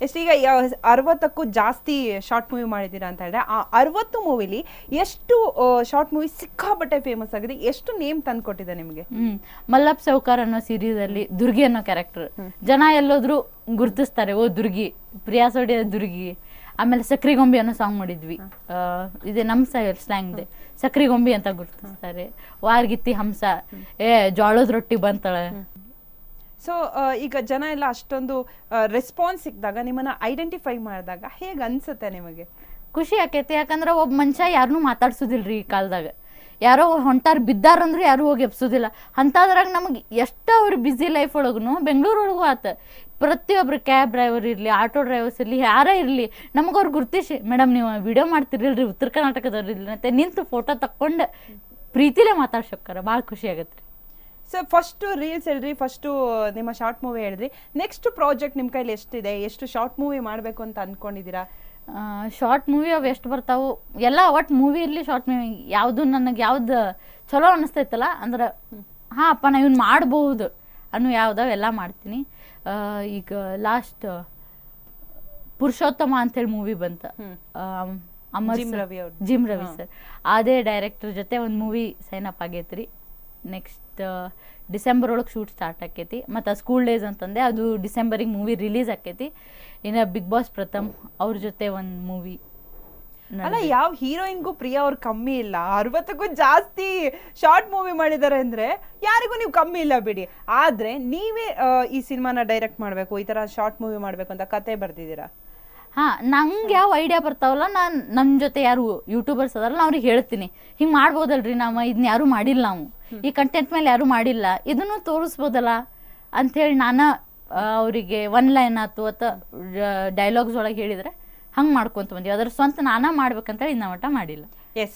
ಎಷ್ಟೀಗ ಈಗ ಅರವತ್ತಕ್ಕೂ ಜಾಸ್ತಿ short movie ಮಾಡಿದ್ದೀರಾ ಅಂತ ಹೇಳಿದ್ರೆ ಆ ಅರವತ್ತು ಮೂವಿಲಿ ಎಷ್ಟು ಶಾರ್ಟ್ ಮೂವಿ ಸಿಕ್ಕಾಪಟ್ಟೆ ಫೇಮಸ್ ಆಗಿದೆ ಎಷ್ಟು ನೇಮ್ ತಂದ್ಕೊಟ್ಟಿದೆ ನಿಮಗೆ? ಹ್ಮ್. ಮಲ್ಲಪ್ ಸೌಕಾರ್ ಅನ್ನೋ ಸೀರೀಸ್ ಅಲ್ಲಿ ದುರ್ಗಿ ಅನ್ನೋ ಕ್ಯಾರೆಕ್ಟರ್ ಜನ ಎಲ್ಲೋದ್ರು ಗುರ್ತಿಸ್ತಾರೆ ಓ ದುರ್ಗಿ ಪ್ರಿಯಾ ಸೋಡಿಯ ದುರ್ಗಿ. ಆಮೇಲೆ ಸಕ್ರಿ ಗೊಂಬಿ ಅನ್ನೋ ಸಾಂಗ್ ಮಾಡಿದ್ವಿ. ಇದೆ ನಮ್ಮ ಸ್ಲ್ಯಾಂಗ್ ಇದೆ ಸಕ್ರಿಗೊಂಬಿ ಅಂತ ಗುರ್ತಿಸ್ತಾರೆ. ವಾರ್ಗಿತ್ತಿ ಹಂಸ. ಏ ಜೋಳದ ರೊಟ್ಟಿ ಬಂತಳ. ಸೊ ಈಗ ಜನ ಎಲ್ಲ ಅಷ್ಟೊಂದು ರೆಸ್ಪಾನ್ಸ್ ಸಿಕ್ಕಿದಾಗ ನಿಮ್ಮನ್ನ ಐಡೆಂಟಿಫೈ ಮಾಡಿದಾಗ ಹೇಗೆ ಅನ್ಸುತ್ತೆ ನಿಮಗೆ? ಖುಷಿ ಆಕೈತಿ. ಯಾಕಂದ್ರೆ ಒಬ್ಬ ಮನುಷ್ಯ ಯಾರನ್ನೂ ಮಾತಾಡ್ಸೋದಿಲ್ರಿ ಈ ಕಾಲದಾಗ. ಯಾರೋ ಹೊಂಟಾರ್ ಬಿದ್ದಾರಂದ್ರೆ ಯಾರು ಹೋಗಿ ಎಪ್ಸೋದಿಲ್ಲ ಅಂಥದ್ರಾಗ ನಮಗೆ ಎಷ್ಟು ಅವ್ರ ಬ್ಯುಸಿ ಲೈಫ್ ಒಳಗೂ ಬೆಂಗಳೂರು ಒಳಗೂ ಆತ. ಪ್ರತಿಯೊಬ್ರು ಕ್ಯಾಬ್ ಡ್ರೈವರ್ ಇರಲಿ ಆಟೋ ಡ್ರೈವರ್ಸ್ ಇರಲಿ, ಯಾರೇ ಇರಲಿ, ನಮಗೆ ಅವ್ರು ಗುರ್ತಿಸಿ ಮೇಡಮ್, ನೀವು ವಿಡಿಯೋ ಮಾಡ್ತಿರಲ್ರಿ ಉತ್ತರ ಕರ್ನಾಟಕದವ್ರು ಇರ್ಲಿ ನಿಂತು ಫೋಟೋ ತಕ್ಕೊಂಡು ಪ್ರೀತಿಲೇ ಮಾತಾಡ್ಸೋಕ್ಕಾರ ಭಾಳ ಖುಷಿ ಆಗತ್ತೆ ರೀ ಫಸ್ಟ್ ರೀಲ್ಸ್ ಹೇಳ್ರಿ ಫಸ್ಟು ನಿಮ್ಮ ಶಾರ್ಟ್ ಮೂವಿ ಹೇಳಿದ್ರಿ ನೆಕ್ಸ್ಟ್ ಪ್ರಾಜೆಕ್ಟ್ ನಿಮ್ಮ ಕೈಲಿ ಎಷ್ಟಿದೆ? ಎಷ್ಟು ಶಾರ್ಟ್ ಮೂವಿ ಮಾಡಬೇಕು ಅಂತ ಅಂದ್ಕೊಂಡಿದ್ದೀರಾ ಶಾರ್ಟ್ ಮೂವಿ ಅವು ಎಷ್ಟು ಬರ್ತಾವು? ಎಲ್ಲ ಒಟ್ಟು ಮೂವಿ ಇರಲಿ ಶಾರ್ಟ್ ಮೂವಿ ಯಾವುದು ನನಗೆ ಯಾವ್ದು ಚಲೋ ಅನಿಸ್ತೈತಲ್ಲ ಅಂದ್ರೆ ಹಾಂ ಅಪ್ಪ ನಾ ಇವ್ನು ಮಾಡ್ಬೋದು ಅನ್ನೋ ಯಾವ್ದಾವ ಎಲ್ಲ ಮಾಡ್ತೀನಿ. ಈಗ ಲಾಸ್ಟ್ ಪುರುಷೋತ್ತಮ ಅಂತೇಳಿ ಮೂವಿ ಬಂತ. Amar sir- Gym Ravi sir ಅದೇ ಡೈರೆಕ್ಟರ್ ಜೊತೆ ಒಂದು ಮೂವಿ ಸೈನ್ ಅಪ್ ಆಗೈತ್ರಿ. ನೆಕ್ಸ್ಟ್ ಡಿಸೆಂಬರ್ ಒಳಗೆ ಶೂಟ್ ಸ್ಟಾರ್ಟ್ ಆಕೈತಿ. ಮತ್ತು ಸ್ಕೂಲ್ ಡೇಸ್ ಅಂತಂದೆ ಅದು ಡಿಸೆಂಬರಿಗೆ ಮೂವಿ ರಿಲೀಸ್ ಆಕೈತಿ. ಇನ್ನು ಬಿಗ್ ಬಾಸ್ ಪ್ರಥಮ್ ಅವ್ರ ಜೊತೆ ಒಂದು ಮೂವಿ ಅಲ್ಲ ಯಾವ ಹೀರೋಯಿನ್ಗೂ ಪ್ರಿಯಾ ಅವ್ರು ಕಮ್ಮಿ ಇಲ್ಲ. ಅರವತ್ತಕ್ಕೂ ಜಾಸ್ತಿ ಶಾರ್ಟ್ ಮೂವಿ ಮಾಡಿದ್ದಾರೆ ಅಂದ್ರೆ ಯಾರಿಗೂ ನೀವು ಕಮ್ಮಿ ಇಲ್ಲ ಬಿಡಿ. ಆದ್ರೆ ನೀವೇ ಈ ಸಿನಿಮಾನ ಡೈರೆಕ್ಟ್ ಮಾಡಬೇಕು ಈ ತರ ಶಾರ್ಟ್ ಮೂವಿ ಮಾಡಬೇಕು ಅಂತ ಕತೆ ಬರ್ದಿದ್ದೀರಾ? ಹಾಂ ನಂಗೆ ಯಾವ ಐಡಿಯಾ ಬರ್ತಾವಲ್ಲ ನಾನು ನಮ್ಮ ಜೊತೆ ಯಾರು ಯೂಟ್ಯೂಬರ್ಸ್ ಅದಾರಲ್ಲ ಅವ್ರಿಗೆ ಹೇಳ್ತೀನಿ. ಹಿಂಗೆ ಮಾಡ್ಬೋದಲ್ರಿ ನಾವು ಇದನ್ನ ಯಾರು ಮಾಡಿಲ್ಲ ನಾವು. ಈ ಕಂಟೆಂಟ್ ಮೇಲೆ ಯಾರು ಮಾಡಿಲ್ಲ. ಇದನ್ನು ತೋರಿಸ್ಬೋದಲ್ಲ ಅಂಥೇಳಿ ನಾನು ಅವರಿಗೆ ಒನ್ ಲೈನ್ ಆಯ್ತು ಅಥವಾ ಡೈಲಾಗ್ಸ್ ಒಳಗೆ ಹೇಳಿದ್ರೆ ಹಂಗೆ ಮಾಡ್ಕೊಂತ ಬಂದೀವಿ. ಅದ್ರ ಸ್ವಂತ ನಾನೇ ಮಾಡ್ಬೇಕಂತೇಳಿ ಇನ್ನ ಮಟ್ಟ ಮಾಡಿಲ್ಲ.